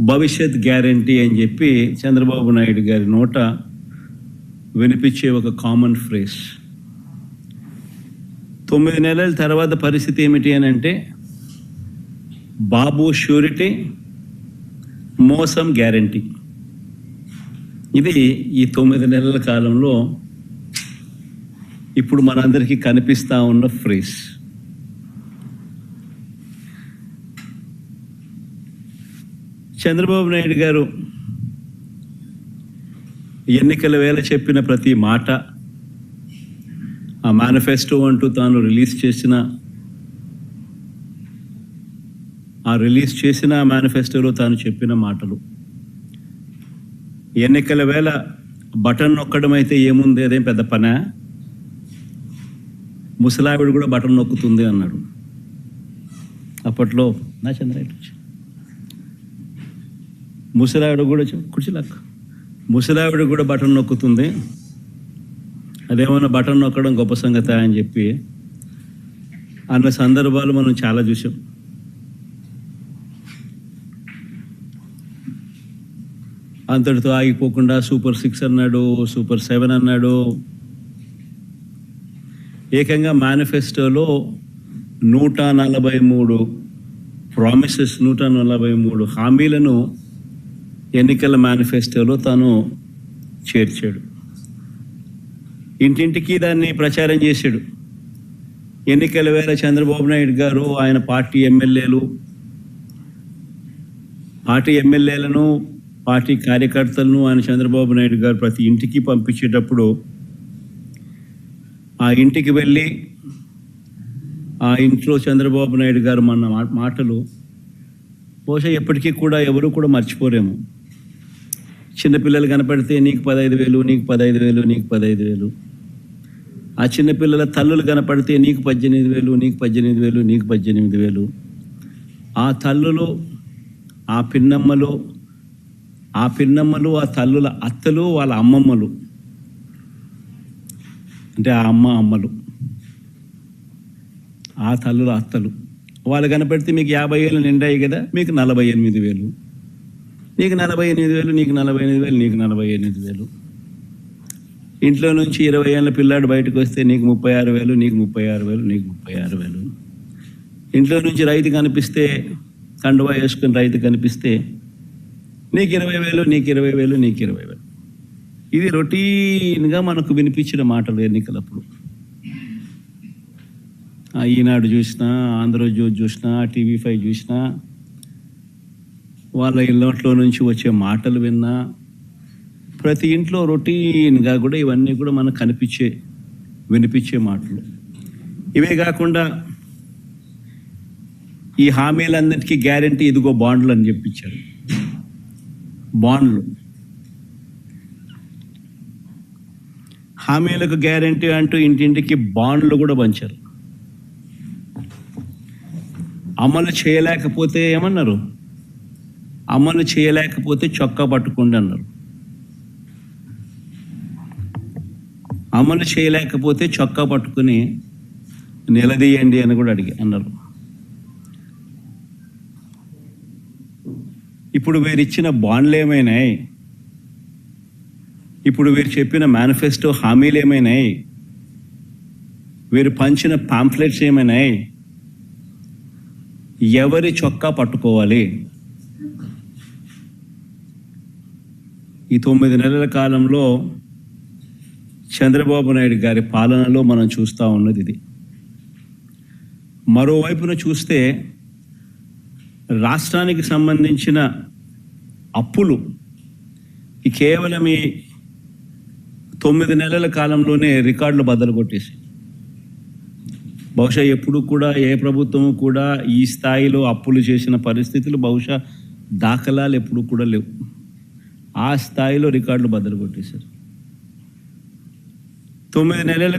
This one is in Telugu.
భవిష్యత్ గ్యారంటీ అని చెప్పి చంద్రబాబు నాయుడు గారి నోట వినిపించే ఒక కామన్ ఫ్రేస్ తొమ్మిది నెలల తర్వాత పరిస్థితి ఏమిటి అని అంటే బాబు షూరిటీ మోసం గ్యారంటీ. ఇది ఈ తొమ్మిది నెలల కాలంలో ఇప్పుడు మనందరికీ కనిపిస్తూ ఉన్న ఫ్రేస్ చంద్రబాబు నాయుడు గారు ఎన్నికల వేళ చెప్పిన ప్రతి మాట ఆ మేనిఫెస్టో అంటూ తాను రిలీజ్ చేసిన ఆ రిలీజ్ చేసిన మేనిఫెస్టోలో తాను చెప్పిన మాటలు. ఎన్నికల వేళ బటన్ నొక్కడం అయితే ఏముంది? అదేం పెద్ద పనే? ముసలావిడ కూడా బటన్ నొక్కుతుంది అన్నాడు. అప్పట్లో నా చంద్రాయుడు ముసలావిడ కూడా కుర్చీలాక్క ముసలావిడ కూడా బటన్ నొక్కుతుంది. అదేమన్నా బటన్ నొక్కడం గొప్ప సంగతి అని చెప్పి అన్న సందర్భాలు మనం చాలా చూసాం అంతటితో ఆగిపోకుండా సూపర్ సిక్స్ అన్నాడు సూపర్ సెవెన్ అన్నాడు. ఏకంగా మేనిఫెస్టోలో నూట నలభై మూడు ప్రామిసెస్ నూట నలభై మూడు హామీలను ఎన్నికల మేనిఫెస్టోలో తాను చేర్చాడు. ఇంటింటికి దాన్ని ప్రచారం చేశాడు. ఎన్నికల వేళ చంద్రబాబు నాయుడు గారు ఆయన పార్టీ ఎమ్మెల్యేలు పార్టీ ఎమ్మెల్యేలను పార్టీ కార్యకర్తలను ఆయన చంద్రబాబు నాయుడు గారు ప్రతి ఇంటికి పంపించేటప్పుడు ఆ ఇంటికి వెళ్ళి ఆ ఇంట్లో చంద్రబాబు నాయుడు గారు మన మాటలు బహుశా ఎప్పటికీ కూడా ఎవరు కూడా మర్చిపోలేము చిన్నపిల్లలు కనపడితే నీకు పదహైదు వేలు నీకు పదహైదు వేలు నీకు పదహైదు వేలు. ఆ చిన్నపిల్లల తల్లులు కనపడితే నీకు పద్దెనిమిది వేలు నీకు పద్దెనిమిది వేలు నీకు పద్దెనిమిది వేలు. ఆ తల్లులు ఆ పిన్నమ్మలు ఆ పిన్నమ్మలు ఆ తల్లుల అత్తలు వాళ్ళ అమ్మమ్మలు. అంటే ఆ అమ్మ అమ్మలు. ఆ తల్లుల అత్తలు. వాళ్ళు కనపడితే మీకు యాభై వేలు నిండాయి కదా మీకు నలభై ఎనిమిది వేలు. నీకు నలభై ఎనిమిది వేలు నీకు నలభై ఎనిమిది వేలు నీకు నలభై ఎనిమిది వేలు. ఇంట్లో నుంచి ఇరవై ఏళ్ళ పిల్లాడు బయటకు వస్తే నీకు ముప్పై ఆరు వేలు నీకు ముప్పై ఆరు వేలు నీకు ముప్పై ఆరు వేలు. ఇంట్లో నుంచి రైతు కనిపిస్తే కండువా వేసుకుని రైతు కనిపిస్తే నీకు ఇరవై వేలు నీకు ఇరవై వేలు నీకు ఇరవై వేలు. ఇది రొటీన్గా మనకు వినిపించిన మాటలు ఎన్నికలప్పుడు. ఈనాడు చూసినా ఆంధ్రజ్యోతి చూసినా టీవీ ఫైవ్ చూసినా వాళ్ళ ఇళ్ళట్లో నుంచి వచ్చే మాటలు విన్నా ప్రతి ఇంట్లో రొటీన్గా కూడా ఇవన్నీ కూడా మనకు కనిపించే వినిపించే మాటలు. ఇవే కాకుండా ఈ హామీలన్నిటికీ గ్యారంటీ ఇదిగో బాండ్లు అని చెప్పించారు. బాండ్లు. హామీలకు గ్యారంటీ అంటూ ఇంటింటికి బాండ్లు కూడా పంచారు. అమలు చేయలేకపోతే ఏమన్నారు? అమలు చేయలేకపోతే చొక్కా పట్టుకోండి అన్నారు. అమలు చేయలేకపోతే చొక్కా పట్టుకుని నిలదీయండి అని కూడా అడిగి అన్నారు. ఇప్పుడు వీరు ఇచ్చిన బాండ్లు ఏమైనాయి? ఇప్పుడు వీరు చెప్పిన మేనిఫెస్టో హామీలు ఏమైనాయి? వీరు పంచిన పాంఫ్లెట్స్ ఏమైనాయి? ఎవరి చొక్కా పట్టుకోవాలి? ఈ తొమ్మిది నెలల కాలంలో చంద్రబాబు నాయుడు గారి పాలనలో మనం చూస్తూ ఉన్నది ఇది. మరోవైపున చూస్తే రాష్ట్రానికి సంబంధించిన అప్పులు ఈ కేవలం ఈ తొమ్మిది నెలల కాలంలోనే రికార్డులు బద్దలు కొట్టేసి. బహుశా ఎప్పుడు కూడా ఏ ప్రభుత్వము కూడా ఈ స్థాయిలో అప్పులు చేసిన పరిస్థితులు బహుశా దాఖలాలు ఎప్పుడు కూడా లేవు. ఆ స్థాయిలో రికార్డులు బద్దలు కొట్టేశారు. తొమ్మిది నెలల